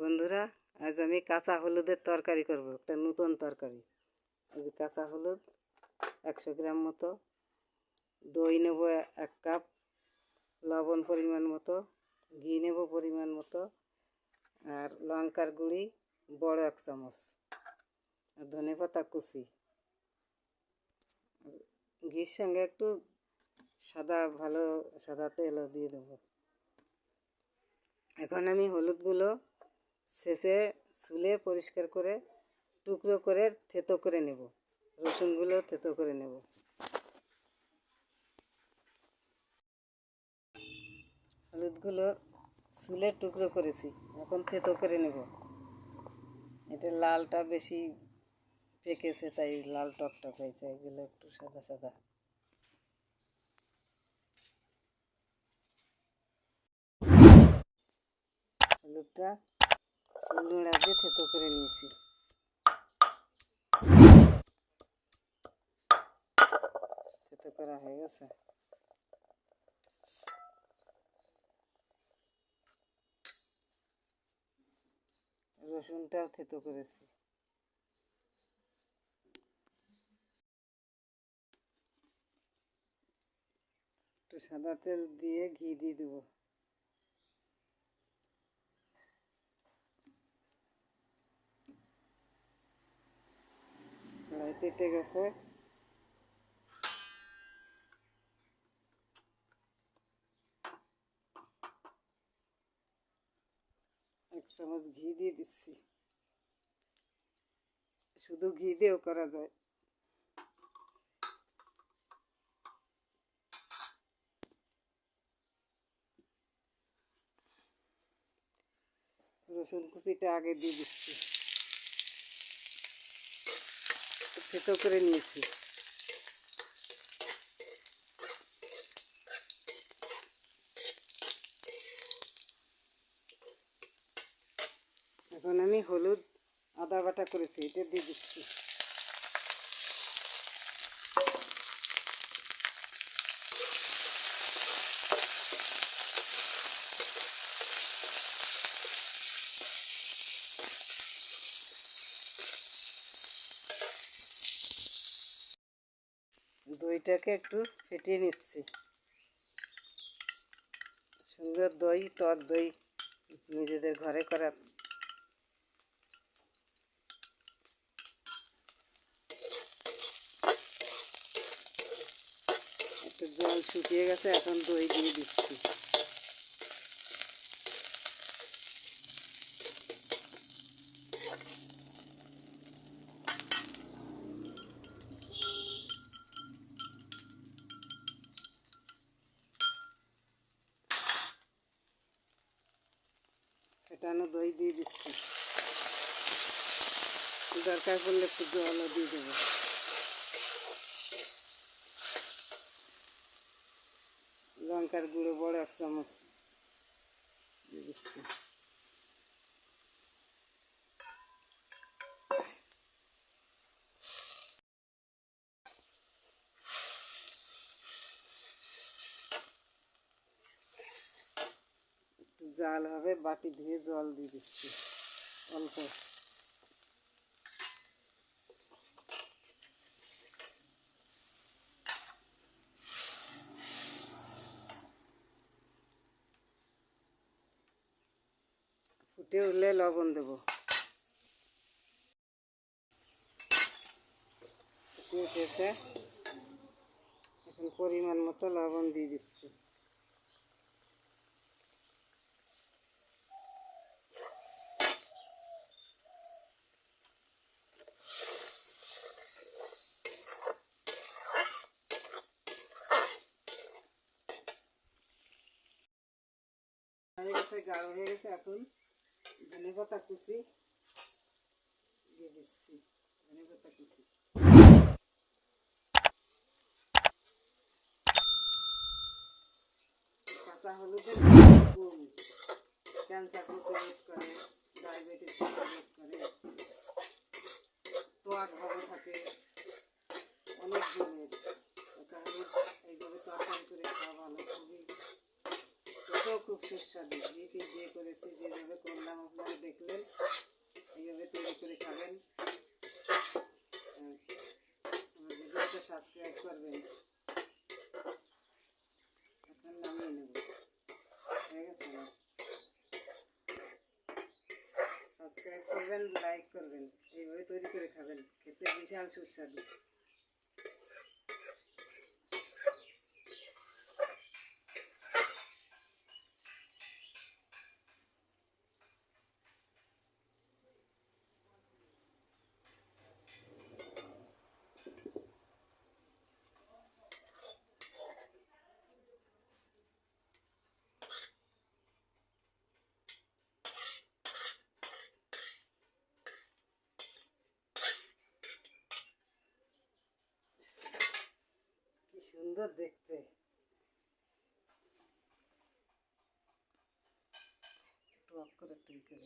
বন্ধুরা, আজ আমি কাঁচা হলুদের তরকারি করব, একটা নতুন তরকারি। কাঁচা হলুদ একশো গ্রাম মতো, দই নেব এক কাপ, লবণ পরিমাণ মতো, ঘি নেব পরিমাণ মতো, আর লঙ্কার গুঁড়ি বড় এক চামচ, আর ধনে পাতা কুচি। ঘির সঙ্গে একটু সাদা, ভালো সাদা তেলও দিয়ে দেবো। এখন আমি হলুদগুলো শেষে চুলে পরিষ্কার করে টুকরো করে থেতো করে নেব। রসুনগুলো থেতো করে নেব। হলুদগুলো চুলে টুকরো করেছি, এখন থেতো করে নেব। এটা লালটা বেশি পেকেছে, তাই লাল টক টক হয়েছে, এগুলো একটু সাদা সাদা। হলুদটা নুড়া দিয়ে থেতো করে নিয়েছি। থেতো করা হয়ে গেছে। রসুনটাও থেতো করেছি। একটু সাদা তেল দিয়ে ঘি দিয়ে দেবো। তেতে গেছে। এক চামচ ঘি দিয়ে দিচ্ছি। শুধু ঘি দিয়েও করা যায়। রসুন কুচিটা আগে দিয়ে দিচ্ছি। থেতো করে নিয়েছি। এখন আমি হলুদ আদা বাটা করেছি এটা দিয়ে দিচ্ছি। দইটাকে একটু ফেটিয়ে নিচ্ছি। সুন্দর দই, টক দই নিজেদের ঘরে করা। একটু জল শুকিয়ে গেছে, এখন দই দিয়ে দিচ্ছি। ফেটানো দই দিয়ে দিচ্ছি। দরকার পড়লে একটু জলও দিয়ে দেবো। লঙ্কার গুঁড়ো বড় এক চামচ দিয়ে দিচ্ছি। জাল হবে, বাটি ধুয়ে জল দিয়ে দিচ্ছি। অল্প। ফুটে উঠলে লবণ দেব। উঠেছে। এখন পরিমাণ মতো লবণ দিয়ে দিচ্ছি হয়ে গেছে গাঢ় হয়ে গেছে এখন। ধনে পাতা কুচি। দিয়ে দিচ্ছি ধনে পাতা কুচি। কাঁচা হলুদের ক্যান্সার প্রতিরোধ করে, ডায়াবেটিস প্রতিরোধ করে। ভালো থাকে অনেক গুণের কাঁচা হলুদ এইভাবে করে খাওয়া ভালো। খেতেও খুব সুস্বাদু ইউটিউব দিয়ে করেছি যেভাবে করলাম আপনারা দেখলেন এইভাবে তৈরি করে খাবেন সাবস্ক্রাইব করবেন এখন নামিয়ে নেব সাবস্ক্রাইব করবেন লাইক করবেন, এইভাবে তৈরি করে খাবেন। খেতে বিশাল সুস্বাদু। কি সুন্দর দেখতে একটু অফ করে একটু ই করে